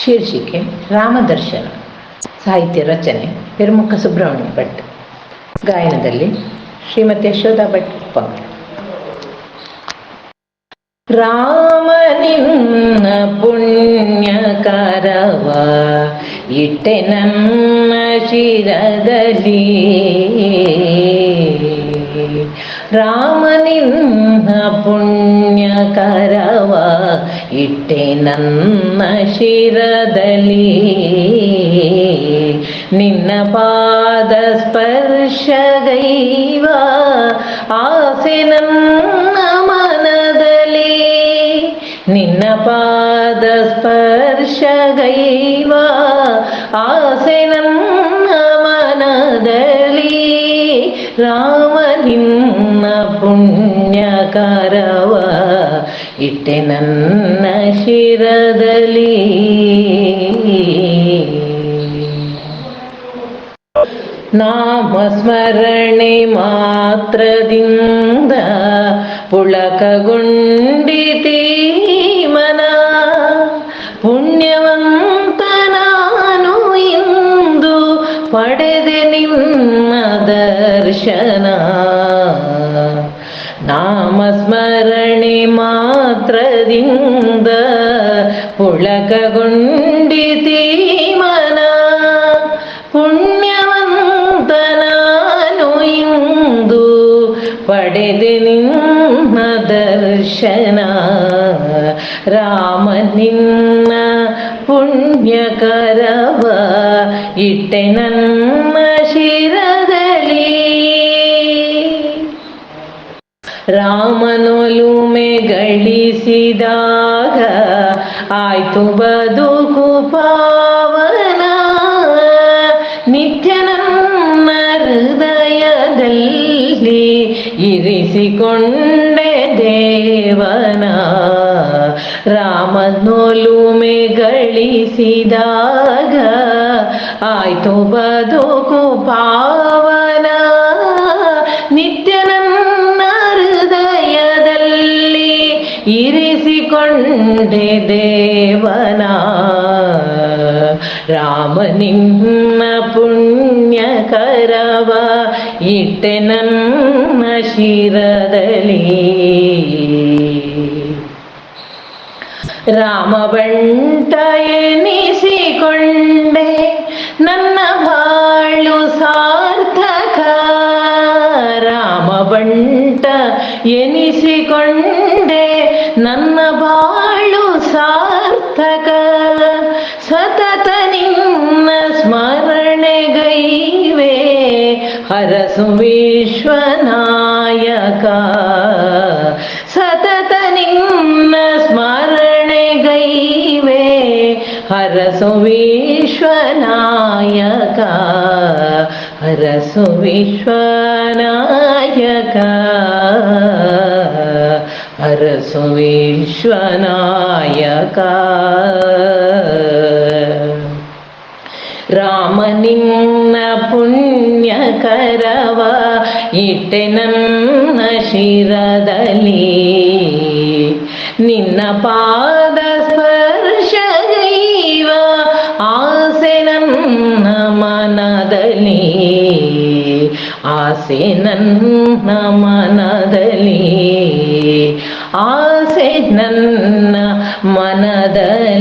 ಶೀರ್ಷಿಕೆ ರಾಮದರ್ಶನ, ಸಾಹಿತ್ಯ ರಚನೆ ಹಿರಮುಖ ಸುಬ್ರಹ್ಮಣ್ಯ ಭಟ್. ಗಾಯನದಲ್ಲಿ ಶ್ರೀಮತಿ ಯಶೋಧಾ ಭಟ್ ಉಪ್ಪಂಗ ರಾಮ ನಿನ್ನ ಪುಣ್ಯಕರವ, ಇಟ್ಟೆ ನಮ್ಮ ಶಿರದಲ್ಲಿ. ರಾಮ ನಿನ್ನ ಪುಣ್ಯಕರವ ಇಟ್ಟೆ ನನ್ನ ಶಿರದಲ್ಲಿ. ನಿನ್ನ ಪಾದ ಸ್ಪರ್ಶಗೈವ ಆಸೆ ನನ್ನ ಮನದಲ್ಲಿ. ನಿನ್ನ ಪಾದ ಸ್ಪರ್ಶಗೈವ ಆಸೆ ನನ್ನ ಮನದಲ್ಲಿ. ರಾಮ ನಿನ್ನ ಪುಣ್ಯಕರವ ಇಟ್ಟೆ ನನ್ನ ಶಿರದಲ್ಲಿ. ನಾಮಸ್ಮರಣೆ ಮಾತ್ರದಿಂದ ಪುಳಕಗೊಂಡಿತೀ. ಪಡೆದೆ ನಿಮ್ಮ ದರ್ಶನ ನಾಮಸ್ಮರಣೆ ಮಾತ್ರದಿಂದ ಪುಳಕಗೊಂಡಿತೀ ಮನ ಪುಣ್ಯವಂತ ನಾನು ಇಂದು ಪಡೆದೆ ನಿಮ್ಮ ದರ್ಶನ ರಾಮ ನಿನ್ನ ಪುಣ್ಯಕರವ ಇಟ್ಟೆ ನನ್ನ ಶಿರದಲ್ಲಿ ರಾಮನೊಲುಮೆ ಗಳಿಸಿದಾಗ ಆಯ್ತು ಬದುಕು ಪಾವನ ನಿತ್ಯ ನನ್ನ ಹೃದಯದಲ್ಲಿ ಇರಿಸಿಕೊಂಡೆ ದೇವನ ರಾಮನೊಲುಮೆ ಗಳಿಸಿದಾಗ ಆಯ್ತು ಬದುಕು ಪಾವನ ನಿತ್ಯ ನನ್ನ ಹೃದಯದಲ್ಲಿ ಇರಿಸಿಕೊಂಡೆ ದೇವನ. ರಾಮ ನಿಮ್ಮ ಪುಣ್ಯಕರವ ಇಟ್ಟೆ ನನ್ನ ಶಿರದಲ್ಲಿ. ರಾಮ ಎನಿಸಿಕೊಂಡೆ ನನ್ನ ಬಾಳು ಸಾರ್ಥಕ. ರಾಮ ಬಂಟ ಎನಿಸಿಕೊಂಡೆ ನನ್ನ ಬಾಳು ಸಾರ್ಥಕ. ಸತತ ನಿನ್ನ ಸ್ಮರಣೆಗೈವೆ ಹರಸು ವಿಶ್ವನಾಯಕ ಹರಸು ವಿಶ್ವನಾಯಕ ಹರಸು ವಿಶ್ವನಾಯಕ ಹರಸು ವಿಶ್ವನಾಯಕ ರಾಮ ನಿನ್ನ ಪುಣ್ಯಕರವ ಇಟ್ಟೆ ನನ್ನ ಶಿರದಲ್ಲಿ ನಿನ್ನ ಪಾದ ಮನದಲ್ಲಿ. ಆಸೆ ನನ್ನ ಮನದಲ್ಲಿ. ಆಸೆ ನನ್ನ ಮನದಲ್ಲಿ.